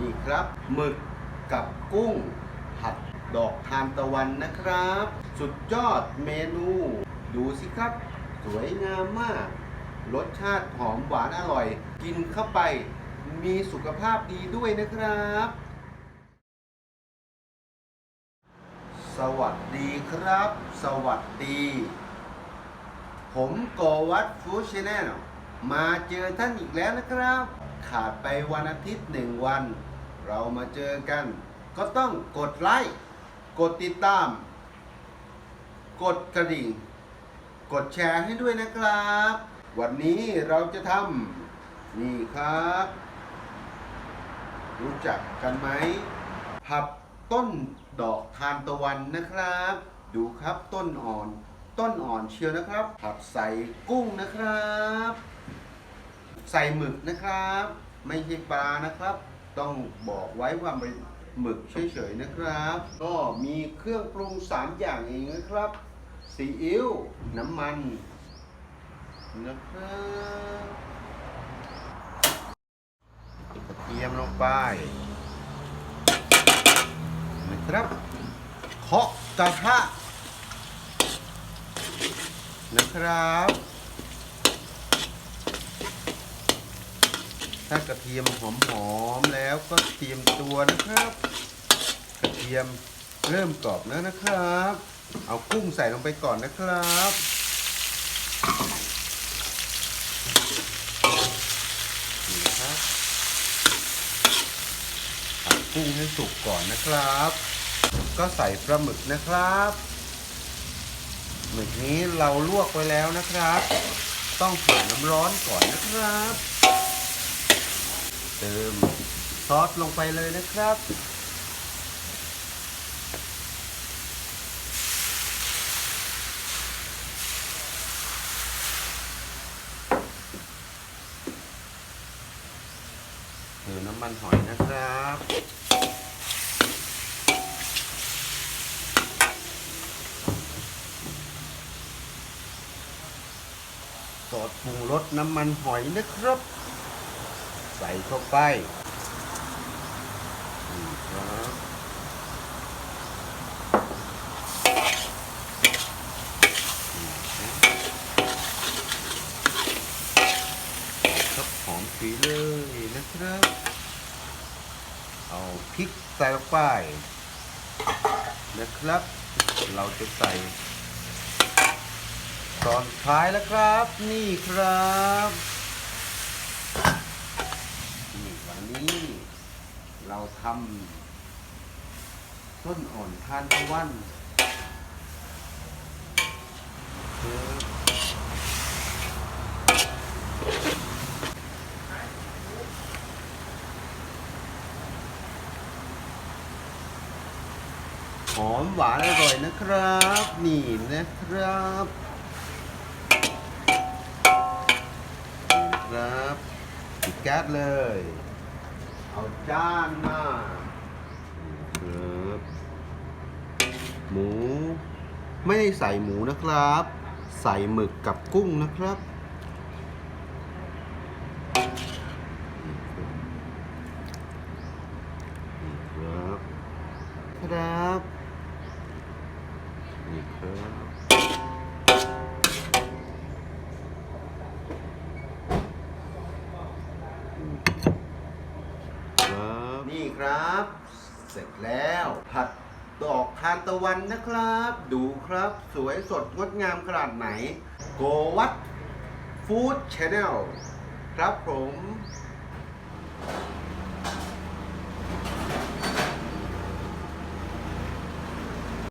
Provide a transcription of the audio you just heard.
นี่ครับหมึกกับกุ้งผัดดอกทานตะวันนะครับ สุดยอดเมนู ดูสิครับ สวยงามมาก รสชาติหอมหวานอร่อย กินเข้าไปมีสุขภาพดีด้วยนะครับ สวัสดีครับ สวัสดี ผมโกวัตฟูชแนลมาเจอท่านอีกแล้วนะครับ ขาดไปวันอาทิตย์หนึ่งวัน เรามาเจอกัน ก็ต้องกดไลค์กดติดตาม กดกระดิ่ง กดแชร์ให้ด้วยนะครับ วันนี้เราจะทำนี่ครับ รู้จักกันไหมผัดต้นดอกทานตะวันนะครับ ดูครับต้นอ่อน ต้นอ่อนเชียวนะครับ ผัดใส่กุ้งนะครับ ใส่หมึกนะครับ ไม่ใช่ปลานะครับ ต้องบอกไว้ว่าเป็นหมึกเฉยๆนะครับ ก็มีเครื่องปรุงสามอย่างเองนะครับซีอิ๊วน้ำมันนะครับกระเทียมลงไปนะครับเคาะกระทะนะครับ ถ้ากระเทียมหอมๆแล้วก็เตรียมตัวนะครับ กระเทียมเริ่มกรอบแล้วนะครับ เอากุ้งใส่ลงไปก่อนนะครับนี่ครับผัดกุ้งให้สุกก่อนนะครับ ก็ใส่ปลาหมึกนะครับหมึกนี้เราลวกไว้แล้วนะครับ ต้องผ่านน้ำร้อนก่อนนะครับ เติมซอสลงไปเลยนะครับ เติมน้ำมันหอยนะครับซอสปรุงรสน้ำมันหอยนะครับ ใส่เข้าไปครับหอมสีเลยนะครับ เอาพริกใส่ลงไปนะครับ เราจะใส่ตอนท้ายแล้วครับ นี่ครับ นี้ เราทำต้นอ่อนทานตะวันหอมหวานอร่อยนะครับ นี่นะครับนะครับปิดแก๊สเลย เอาจานมาครับหมู ไม่ได้ใส่หมูนะครับ ใส่หมึกกับกุ้งนะครับ นี่ครับ ครับ นี่ครับ ครับ เสร็จแล้ว ผัดดอกทานตะวันนะครับ ดูครับ สวยสดงดงามขนาดไหน โกวัตฟู้ดชาแนลครับผม